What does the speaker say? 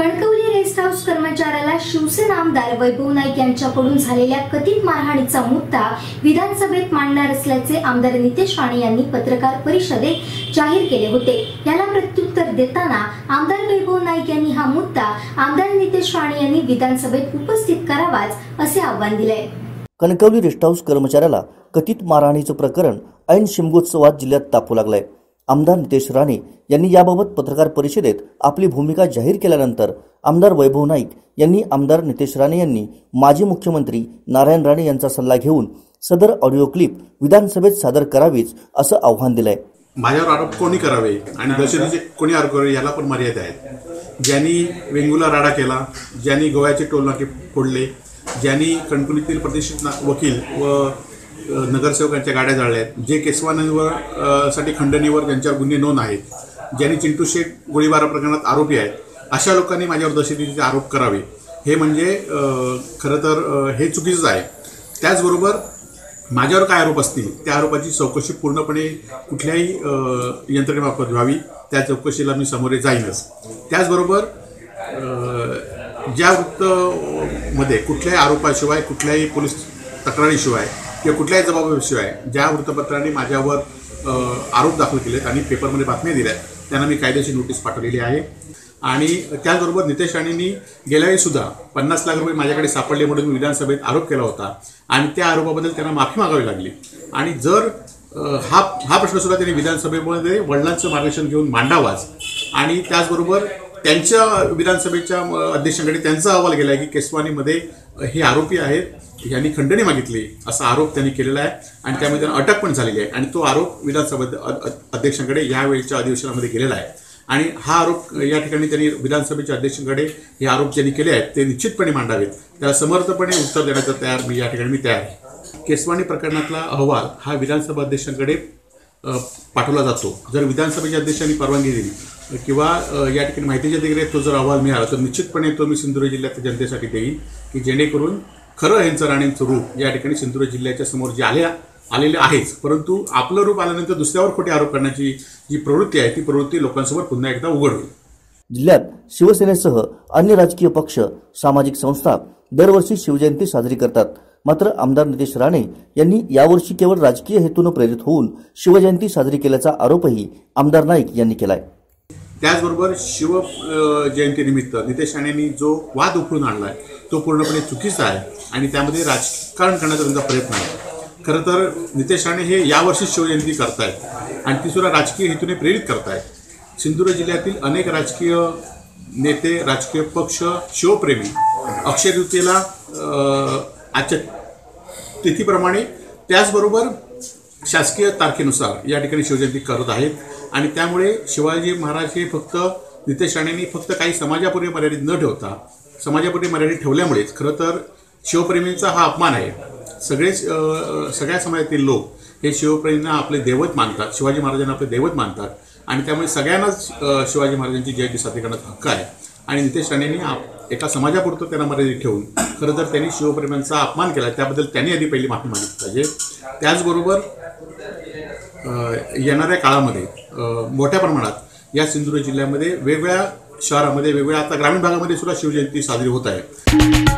Kankavli rest house कर्मचाऱ्याला शिवसेना आमदार वैभव नाईक यांच्याकडून झालेल्या कथित मारहाणीचा मुद्दा विधानसभेत मांडणार असल्याचे आमदार नितेश राणे यांनी पत्रकार परिषदेत जाहीर केले होते. याला प्रत्युत्तर देताना आमदार वैभव नाईक यांनी हा मुद्दा आमदार नितेश राणे यांनी विधानसभेत उपस्थित करावाच असे आव्हान दिले कणकवली रेस्ट हाऊस कर्मचाऱ्याला कथित मारहाणीचं प्रकरण ऐन शिमगोत्सवात जिल्ह्यात तापू लागलंय. आमदार नितेश राणे यांनी याबाबत पत्रकार परिषदेत आपली भूमिका जाहीर केल्यानंतर आमदार वैभव नाईक यांनी आमदार नितेश राणे यांनी माजी मुख्यमंत्री नारायण राणे यांचा सल्ला घेऊन सदर ऑडिओ क्लिप विधानसभेत सादर करावीच असं आव्हान दिलंय. माझ्यावर आरोप कोणी करावे आणि दहशतीचे कोणी आरोप करावे याला पण मर्यादा आहेत. ज्यांनी वेंगुला राडा केला ज्यांनी गोव्याचे टोलनाके फोडले ज्यांनी कणकुलीतील प्रतिष्ठित वकील व नगरसेवकांच्या गाड्या जाळल्या आहेत. जे केसवानांवर साठी खंडणीवर त्यांच्यावर गुन्हे नोंद आहेत. ज्यांनी चिंटू शेख गोळीबारा प्रकरणात आरोपी आहेत. अशा लोकांनी माझ्यावर दहशतीचे आरोप करावे. हे म्हणजे खरं तर हे चुकीचंच आहे. त्याचबरोबर माझ्यावर काय आरोप असतील त्या आरोपाची चौकशी पूर्णपणे कुठल्याही यंत्रणेमार्फत व्हावी. त्या चौकशीला मी सामोरे जाईनच. त्याचबरोबर ज्या वृत्तमध्ये कुठल्याही आरोपाशिवाय कुठल्याही पोलीस तक्रारीशिवाय किंवा कुठल्याही जबाबदारीशिवाय ज्या वृत्तपत्रांनी माझ्यावर आरोप दाखल केलेत आणि पेपरमध्ये बातम्या दिल्या त्यांना मी कायद्याची नोटीस पाठवलेली आहे. आणि त्याचबरोबर नितेश राणेंनी गेल्या सुद्धा पन्नास लाख रुपये माझ्याकडे सापडले म्हणून मी विधानसभेत आरोप केला होता आणि त्या आरोपाबद्दल त्यांना माफी मागावी लागली. आणि जर हा हा प्रश्न सुद्धा त्यांनी विधानसभेमध्ये वडिलांचं मार्गदर्शन घेऊन मांडावाच आणि त्याचबरोबर त्यांच्या विधानसभेच्या अध्यक्षांकडे त्यांचा अहवाल गेला आहे की केसवानीमध्ये हे आरोपी आहेत यांनी खंडणी मागितली असा आरोप त्यांनी केलेला आहे आणि त्यामध्ये त्यांना अटक पण झालेली आहे. आणि तो आरोप विधानसभा अध्यक्षांकडे यावेळीच्या अधिवेशनामध्ये गेलेला आहे. आणि हा आरोप या ठिकाणी त्यांनी विधानसभेच्या अध्यक्षांकडे हे आरोप ज्यांनी केले आहेत ते निश्चितपणे मांडावेत. त्याला समर्थपणे उत्तर देण्याचं तयार मी या ठिकाणी मी तयार आहे. केसवानी प्रकरणातला अहवाल हा विधानसभा अध्यक्षांकडे पाठवला जातो. जर विधानसभेच्या अध्यक्षांनी परवानगी दिली किंवा या ठिकाणी माहितीच्या अधिकाऱ्यात तो जर अहवाल मिळाला तर निश्चितपणे तो मी सिंधुदुर्ग जिल्ह्यातल्या जनतेसाठी देईन की जेणेकरून खरं यांचं राणेंचं रूप या ठिकाणी सिंधुदुर्ग जिल्ह्याच्या समोर जे आल्या आलेले आहेच परंतु आपलं रूप आल्यानंतर दुसऱ्यावर खोटे आरोप करण्याची जी प्रवृत्ती आहे ती प्रवृत्ती लोकांसमोर पुन्हा एकदा उघड होईल. जिल्ह्यात शिवसेनेसह अन्य राजकीय पक्ष सामाजिक संस्था दरवर्षी शिवजयंती साजरी करतात. मात्र आमदार नितेश राणे यांनी यावर्षी केवळ राजकीय हेतूनं प्रेरित होऊन शिवजयंती साजरी केल्याचा आरोपही आमदार नाईक यांनी केलाय. त्याचबरोबर शिव जयंतीनिमित्त नितेश राणेंनी जो वाद उकळून आणलाय तो पूर्णपणे चुकीचा आहे आणि त्यामध्ये राजकारण करण्याचा त्यांचा प्रयत्न आहे. खरं तर नितेश राणे हे यावर्षी शिवजयंती करतायत आणि ती सुद्धा राजकीय हेतूने प्रेरित करतायत. सिंधुदुर्ग जिल्ह्यातील अनेक राजकीय नेते राजकीय पक्ष शिवप्रेमी अक्षय तृतीयेला आजच्या तिथीप्रमाणे त्याचबरोबर शासकीय तारखेनुसार या ठिकाणी शिवजयंती करत आहेत. आणि त्यामुळे शिवाजी महाराज हे फक्त नितेश राणेंनी फक्त काही समाजापुढे मर्यादित न ठेवता समाजापुढे मर्यादित ठेवल्यामुळेच खरं तर शिवप्रेमींचा हा अपमान आहे. सगळेच सगळ्या समाजातील लोक हे शिवप्रेमींना आपले दैवत मानतात शिवाजी महाराजांना आपले दैवत मानतात. आणि त्यामुळे सगळ्यांनाच शिवाजी महाराजांची जयंती साजरी करण्याचा हक्क आहे. आणि नितेश राणेंनी आप- एका समाजापुरतं त्यांना मर्यादित ठेवून खरं तर त्यांनी शिवप्रेमांचा अपमान केला त्याबद्दल त्यांनी आधी पहिली माफी मागितली पाहिजे. त्याचबरोबर येणाऱ्या काळामध्ये मोठ्या प्रमाणात या सिंधुदुर्ग जिल्ह्यामध्ये वेगवेगळ्या शहरामध्ये वेगवेगळ्या आता ग्रामीण भागामध्ये सुद्धा शिवजयंती साजरी होत आहे.